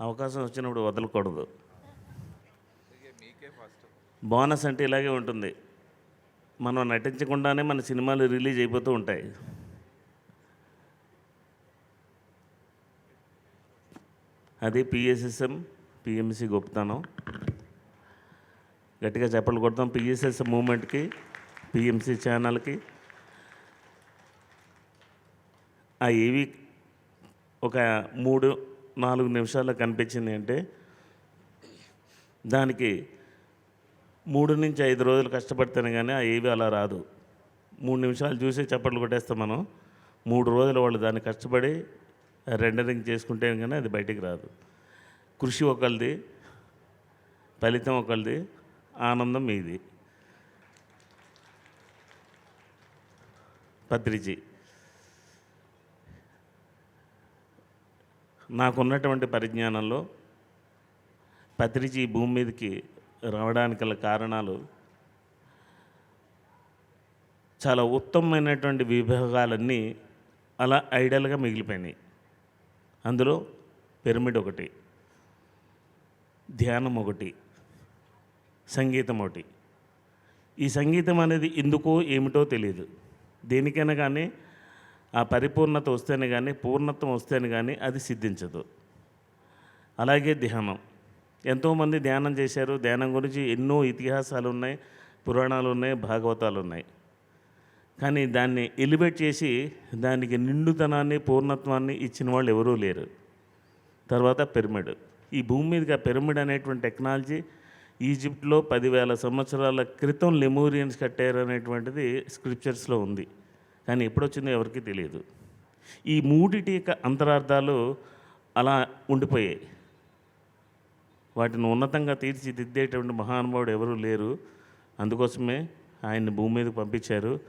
అవకాశం వచ్చినప్పుడు వదలకూడదు. బోనస్ అంటే ఇలాగే ఉంటుంది. మనం నటించకుండానే మన సినిమాలు రిలీజ్ అయిపోతూ ఉంటాయి. అది పిఎస్ఎస్ఎం పిఎంసి గొప్పతనం. గట్టిగా చెప్పలు కొడతాం. పిఎస్ఎస్ఎం మూమెంట్కి పిఎంసి ఛానల్కి. ఆ ఏవి ఒక మూడు నాలుగు నిమిషాల్లో కనిపించింది అంటే దానికి మూడు నుంచి ఐదు రోజులు కష్టపడితేనే కానీ ఆ ఏవి అలా రాదు. మూడు నిమిషాలు చూసి చప్పట్లు కొట్టేస్తాం మనం. మూడు రోజులు వాళ్ళు దాన్ని కష్టపడి రెండరింగ్ చేసుకుంటే కానీ అది బయటికి రాదు. కృషి ఒకరిది ఫలితం ఒకరిది ఆనందం మీది. పత్రిజీ. నాకున్నటువంటి పరిజ్ఞానంలో పత్రిజీ భూమి మీదకి రావడానికి గల కారణాలు చాలా ఉత్తమమైనటువంటి విభాగాలన్నీ అలా ఐడియల్గా మిగిలిపోయినాయి. అందులో పిరమిడ్ ఒకటి ధ్యానం ఒకటి సంగీతం ఒకటి. ఈ సంగీతం అనేది ఎందుకో ఏమిటో తెలియదు దేనికైనా కానీ ఆ పరిపూర్ణత వస్తేనే కానీ పూర్ణత్వం వస్తేనే కానీ అది సిద్ధించదు. అలాగే ధ్యానం. ఎంతోమంది ధ్యానం చేశారు. ధ్యానం గురించి ఎన్నో ఇతిహాసాలు ఉన్నాయి పురాణాలు ఉన్నాయి భాగవతాలు ఉన్నాయి కానీ దాన్ని ఎలివేట్ చేసి దానికి నిండుతనాన్ని పూర్ణత్వాన్ని ఇచ్చిన వాళ్ళు ఎవరూ లేరు. తర్వాత పిరమిడ్. ఈ భూమి మీదుగా పిరమిడ్ అనేటువంటి టెక్నాలజీ ఈజిప్ట్లో పదివేల సంవత్సరాల క్రితం లెమూరియన్స్ కట్టారు అనేటువంటిది స్క్రిప్చర్స్లో ఉంది. కానీ ఎప్పుడొచ్చిందో ఎవరికీ తెలియదు. ఈ మూడిటి యొక్క అంతరార్థాలు అలా ఉండిపోయాయి. వాటిని ఉన్నతంగా తీర్చిదిద్దేటువంటి మహానుభావుడు ఎవరూ లేరు. అందుకోసమే ఆయన్ని భూమి మీదకి పంపించారు.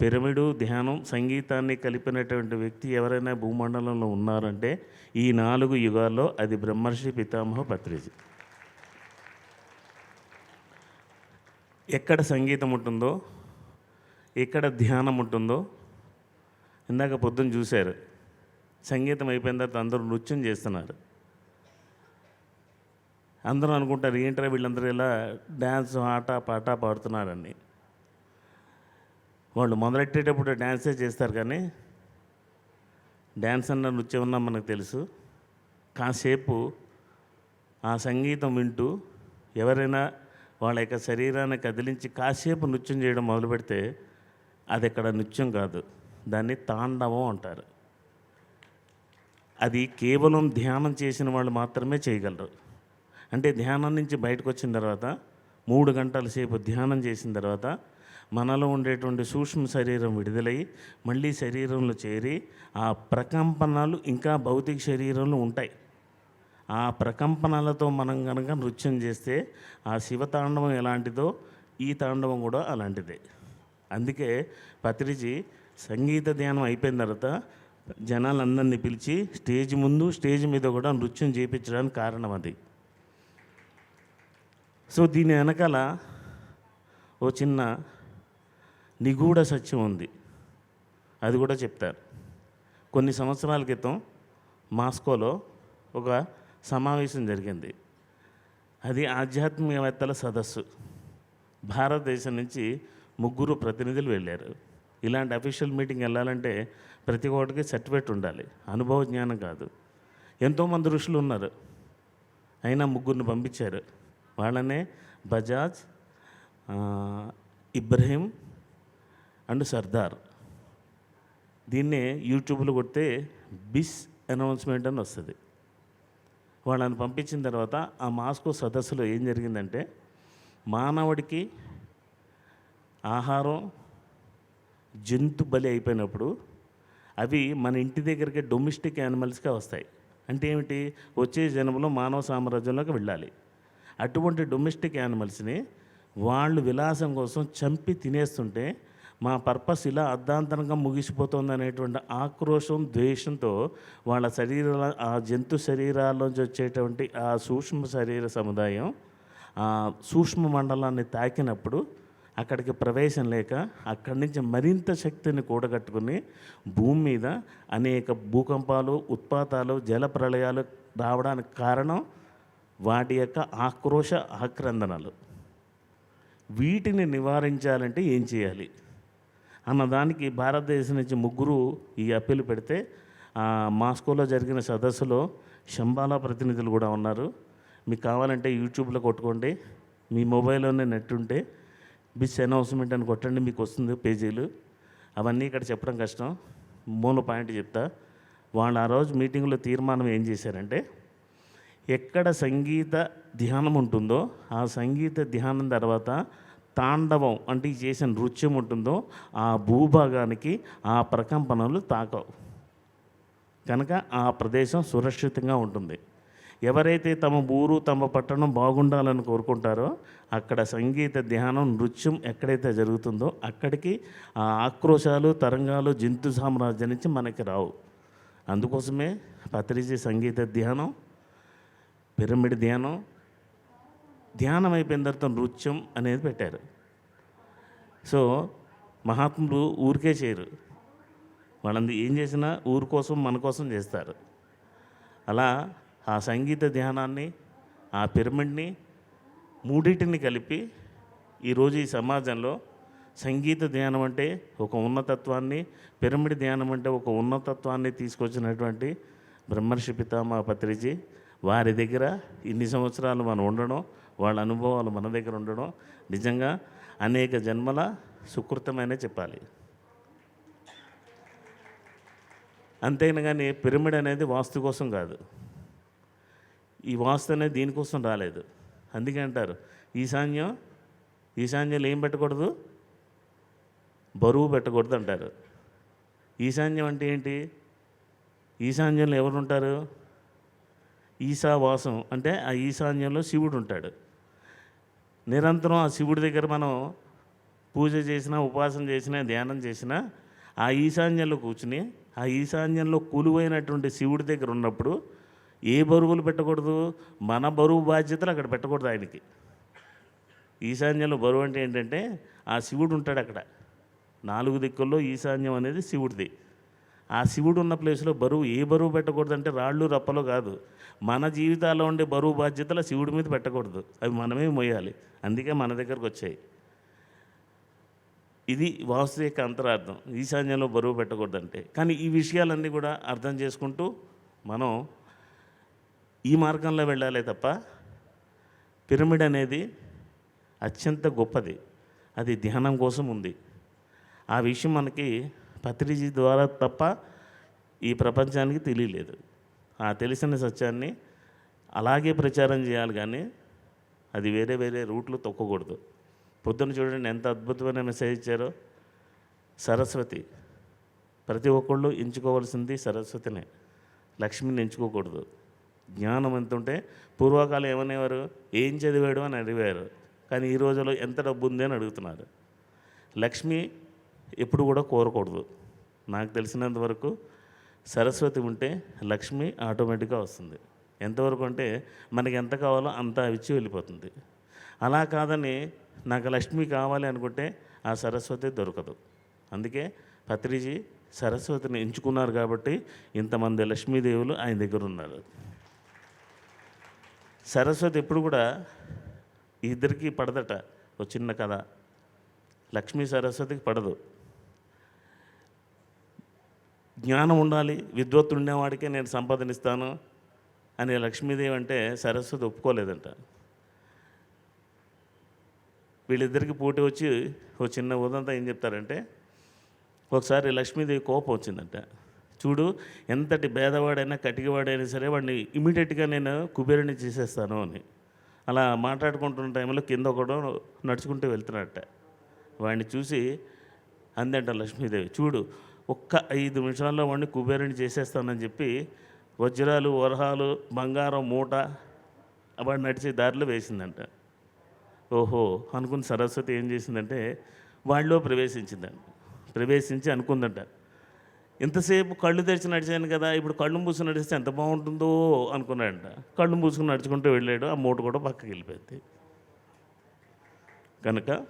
పిరమిడు ధ్యానం సంగీతాన్ని కలిపినటువంటి వ్యక్తి ఎవరైనా భూమండలంలో ఉన్నారంటే ఈ నాలుగు యుగాల్లో అది బ్రహ్మర్షి పితామహ పత్రిజి. ఎక్కడ సంగీతం ఉంటుందో ఎక్కడ ధ్యానం ఉంటుందో ఇందాక పొద్దున్న చూశారు. సంగీతం అయిపోయిన తర్వాత అందరూ నృత్యం చేస్తున్నారు. అందరూ అనుకుంటారు ఏంటరా వీళ్ళందరూ ఇలా డ్యాన్స్ ఆట పాట పాడుతున్నారని. వాళ్ళు మొదలెట్టేటప్పుడు డ్యాన్సే చేస్తారు కానీ డ్యాన్స్ అన్న నృత్యం ఉన్నా మనకు తెలుసు. కాసేపు ఆ సంగీతం వింటూ ఎవరైనా వాళ్ళ యొక్క శరీరాన్ని కదిలించి కాసేపు నృత్యం చేయడం మొదలు పెడితే అది ఇక్కడ నృత్యం కాదు. దాన్ని తాండవం అంటారు. అది కేవలం ధ్యానం చేసిన వాళ్ళు మాత్రమే చేయగలరు. అంటే ధ్యానం నుంచి బయటకు వచ్చిన తర్వాత మూడు గంటల సేపు ధ్యానం చేసిన తర్వాత మనలో ఉండేటువంటి సూక్ష్మ శరీరం విడుదలై మళ్ళీ శరీరంలో చేరి ఆ ప్రకంపనలు ఇంకా భౌతిక శరీరంలో ఉంటాయి. ఆ ప్రకంపనలతో మనం కనుక నృత్యం చేస్తే ఆ శివతాండవం ఎలాంటిదో ఈ తాండవం కూడా అలాంటిదే. అందుకే పత్రిజీ సంగీత ధ్యానం అయిపోయిన తర్వాత జనాలందరినీ పిలిచి స్టేజ్ ముందు స్టేజ్ మీద కూడా నృత్యం చేయించడానికి కారణం అది. సో దీని వెనకాల ఓ చిన్న నిగూఢ సత్యం ఉంది. అది కూడా చెప్తారు. కొన్ని సంవత్సరాల క్రితం మాస్కోలో ఒక సమావేశం జరిగింది. అది ఆధ్యాత్మికవేత్తల సదస్సు. భారతదేశం నుంచి ముగ్గురు ప్రతినిధులు వెళ్ళారు. ఇలాంటి అఫీషియల్ మీటింగ్ వెళ్ళాలంటే ప్రతి ఒక్కటికి సర్టిఫికేట్ ఉండాలి. అనుభవ జ్ఞానం కాదు. ఎంతోమంది ఋషులు ఉన్నారు. అయినా ముగ్గురిని పంపించారు. వాళ్ళనే బజాజ్ ఇబ్రహీం అండ్ సర్దార్. దీన్నే యూట్యూబ్లో కొడితే బిస్ అనౌన్స్మెంట్ అని వస్తుంది. వాళ్ళని పంపించిన తర్వాత ఆ మాస్కో సదస్సులో ఏం జరిగిందంటే మానవుడికి ఆహారం జంతు బలి అయిపోయినప్పుడు అవి మన ఇంటి దగ్గరికి డొమెస్టిక్ యానిమల్స్గా వస్తాయి. అంటే ఏమిటి? వచ్చే జన్మలో మానవ సామ్రాజ్యంలోకి వెళ్ళాలి. అటువంటి డొమెస్టిక్ యానిమల్స్ని వాళ్ళు విలాసం కోసం చంపి తినేస్తుంటే మా పర్పస్ ఇలా అర్ధాంతరంగా ముగిసిపోతుంది అనేటువంటి ఆక్రోశం ద్వేషంతో వాళ్ళ శరీర ఆ జంతు శరీరాల్లోంచి వచ్చేటువంటి ఆ సూక్ష్మ శరీర సముదాయం ఆ సూక్ష్మ మండలాన్ని తాకినప్పుడు అక్కడికి ప్రవేశం లేక అక్కడి నుంచి మరింత శక్తిని కూడగట్టుకుని భూమి మీద అనేక భూకంపాలు ఉత్పాతాలు జల ప్రళయాలు రావడానికి కారణం వాటి యొక్క ఆక్రోశ ఆక్రందనలు. వీటిని నివారించాలంటే ఏం చేయాలి? అన్నదానికి భారతదేశం నుంచి ముగ్గురు ఈ అప్పీలు పెడితే మాస్కోలో జరిగిన సదస్సులో శంబాలా ప్రతినిధులు కూడా ఉన్నారు. మీకు కావాలంటే యూట్యూబ్లో కొట్టుకోండి. మీ మొబైల్లోనే నెట్ ఉంటే బిస్ అనౌన్స్మెంట్ అని కొట్టండి మీకు వస్తుంది పేజీలు. అవన్నీ ఇక్కడ చెప్పడం కష్టం. మూల పాయింట్ చెప్తా. వాళ్ళు ఆ రోజు మీటింగ్లో తీర్మానం ఏం చేశారంటే ఎక్కడ సంగీత ధ్యానం ఉంటుందో ఆ సంగీత ధ్యానం తర్వాత తాండవం అంటే చేసిన నృత్యం ఉంటుందో ఆ భూభాగానికి ఆ ప్రకంపనలు తాకవు. కనుక ఆ ప్రదేశం సురక్షితంగా ఉంటుంది. ఎవరైతే తమ ఊరు తమ పట్టణం బాగుండాలని కోరుకుంటారో అక్కడ సంగీత ధ్యానం నృత్యం ఎక్కడైతే జరుగుతుందో అక్కడికి ఆ ఆక్రోశాలు తరంగాలు జంతు సామ్రాజ్యం నుంచి మనకి రావు. అందుకోసమే పత్రిజీ సంగీత ధ్యానం పిరమిడ్ ధ్యానం ధ్యానం అయిపోయిన తర్వాత నృత్యం అనేది పెట్టారు. సో మహాత్ములు ఊరికే చేయరు. వాళ్ళంది ఏం చేసినా ఊరు కోసం మన కోసం చేస్తారు. అలా ఆ సంగీత ధ్యానాన్ని ఆ పిరమిడ్ని మూడింటిని కలిపి ఈరోజు ఈ సమాజంలో సంగీత ధ్యానం అంటే ఒక ఉన్నతత్వాన్ని పిరమిడ్ ధ్యానం అంటే ఒక ఉన్నతత్వాన్ని తీసుకొచ్చినటువంటి బ్రహ్మర్షి పితామా పత్రిజీ వారి దగ్గర ఇన్ని సంవత్సరాలు మనం ఉండడం వాళ్ళ అనుభవాలు మన దగ్గర ఉండడం నిజంగా అనేక జన్మల సుకృతమైన చెప్పాలి. అంతేనా కానీ పిరమిడ్ అనేది వాస్తు కోసం కాదు. ఈ వాస్తు అనేది దీనికోసం రాలేదు. అందుకే అంటారు ఈశాన్యం ఈశాన్యంలో ఏం పెట్టకూడదు? బరువు పెట్టకూడదు అంటారు. ఈశాన్యం అంటే ఏంటి? ఈశాన్యంలో ఎవరు ఉంటారు? ఈశావాసం అంటే ఆ ఈశాన్యంలో శివుడు ఉంటాడు. నిరంతరం ఆ శివుడి దగ్గర మనం పూజ చేసినా ఉపాసన చేసినా ధ్యానం చేసినా ఆ ఈశాన్యంలో కూర్చుని ఆ ఈశాన్యంలో కొలువైనటువంటి శివుడి దగ్గర ఉన్నప్పుడు ఏ బరువులు పెట్టకూడదు? మన బరువు బాధ్యతలు అక్కడ పెట్టకూడదు ఆయనకి. ఈశాన్యంలో బరువు అంటే ఏంటంటే ఆ శివుడు ఉంటాడు అక్కడ. నాలుగు దిక్కుల్లో ఈశాన్యం అనేది శివుడిది. ఆ శివుడు ఉన్న ప్లేస్లో బరువు ఏ బరువు పెట్టకూడదు అంటే రాళ్ళు రప్పలు కాదు. మన జీవితాల్లో ఉండే బరువు బాధ్యతలు శివుడి మీద పెట్టకూడదు. అవి మనమే మోయాలి. అందుకే మన దగ్గరకు వచ్చాయి. ఇది వాస్తు యొక్క అంతరార్థం. ఈశాన్యంలో బరువు పెట్టకూడదంటే. కానీ ఈ విషయాలన్నీ కూడా అర్థం చేసుకుంటూ మనం ఈ మార్గంలో వెళ్ళాలి తప్ప పిరమిడ్ అనేది అత్యంత గొప్పది. అది ధ్యానం కోసం ఉంది. ఆ విషయం మనకి పత్రిజీ ద్వారా తప్ప ఈ ప్రపంచానికి తెలియలేదు. ఆ తెలిసిన సత్యాన్ని అలాగే ప్రచారం చేయాలి కానీ అది వేరే వేరే రూట్లు తొక్కకూడదు. పొద్దున చూడండి ఎంత అద్భుతమైన మెసేజ్ ఇచ్చారో. సరస్వతి ప్రతి ఒక్కళ్ళు ఎంచుకోవాల్సింది సరస్వతినే. లక్ష్మిని ఎంచుకోకూడదు. జ్ఞానం ఎంత ఉంటే పూర్వకాలం ఏమనేవారు? ఏం చదివాడు అని అడిగారు. కానీ ఈ రోజుల్లో ఎంత డబ్బు ఉంది అని అడుగుతున్నారు. లక్ష్మి ఎప్పుడు కూడా కోరకూడదు. నాకు తెలిసినంత వరకు సరస్వతి ఉంటే లక్ష్మి ఆటోమేటిక్గా వస్తుంది. ఎంతవరకు అంటే మనకి ఎంత కావాలో అంత ఇచ్చి వెళ్ళిపోతుంది. అలా కాదని నాకు లక్ష్మి కావాలి అనుకుంటే ఆ సరస్వతి దొరకదు. అందుకే పత్రిజీ సరస్వతిని ఎంచుకున్నారు కాబట్టి ఇంతమంది లక్ష్మీదేవులు ఆయన దగ్గర ఉన్నారు. సరస్వతి ఎప్పుడు కూడా ఇద్దరికి పడదట. ఒక చిన్న కథ. లక్ష్మీ సరస్వతికి పడదు. జ్ఞానం ఉండాలి విద్వత్తు ఉండేవాడికే నేను సంపాదనిస్తాను అని లక్ష్మీదేవి అంటే సరస్వతి ఒప్పుకోలేదంట. వీళ్ళిద్దరికి పోటీ వచ్చి ఒక చిన్న ఉదంతా ఏం చెప్తారంటే ఒకసారి లక్ష్మీదేవి కోపం వచ్చిందంట. చూడు ఎంతటి భేదవాడైనా కటికవాడైనా సరే వాడిని ఇమీడియట్గా నేను కుబేరుని చేసేస్తాను అని. అలా మాట్లాడుకుంటున్న టైంలో కింద ఒకడు నడుచుకుంటూ వెళ్తున్నట్ట వాడిని చూసి అందంట లక్ష్మీదేవి చూడు ఒక్క ఐదు నిమిషాల్లో వాడిని కుబేరుని చేసేస్తానని చెప్పి వజ్రాలు వరహాలు బంగారం మూట వాడు నడిచే దారిలో వేసిందంట. ఓహో అనుకుని సరస్వతి ఏం చేసిందంటే వాళ్ళలో ప్రవేశించిందంట. ప్రవేశించి అనుకుందంట ఇంతసేపు కళ్ళు తెరిచి నడిచాను కదా ఇప్పుడు కళ్ళు మూసుకుని నడిస్తే ఎంత బాగుంటుందో అనుకున్నాడంట. కళ్ళు మూసుకుని నడుచుకుంటూ వెళ్ళాడు ఆ మూట కూడా పక్కకి వెళ్ళిపోయింది. కనుక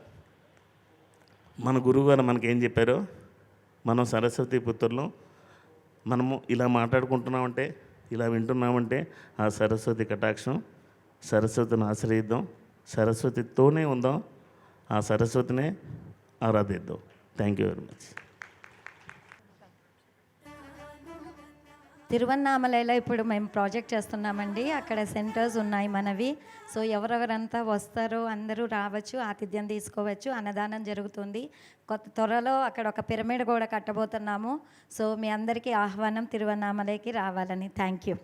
మన గురువుగారు మనకేం చెప్పారో? మనం సరస్వతి పుత్రులు మనము ఇలా మాట్లాడుకుంటున్నామంటే ఇలా వింటున్నామంటే ఆ సరస్వతి కటాక్షం సరస్వతిని ఆశ్రయిద్దాం సరస్వతితోనే ఉందాం ఆ సరస్వతినే ఆరాధిద్దాం. థ్యాంక్ యూ వెరీ మచ్ తిరువన్నామలలో ఇప్పుడు మేము ప్రాజెక్ట్ చేస్తున్నామండి. అక్కడ సెంటర్స్ ఉన్నాయి మనవి. సో ఎవరెవరంతా వస్తారో అందరూ రావచ్చు ఆతిథ్యం తీసుకోవచ్చు అన్నదానం జరుగుతుంది. కొత్త త్వరలో అక్కడ ఒక పిరమిడ్ కూడా కట్టబోతున్నాము. సో మీ అందరికీ ఆహ్వానం తిరువన్నామలకి రావాలని. Thank you.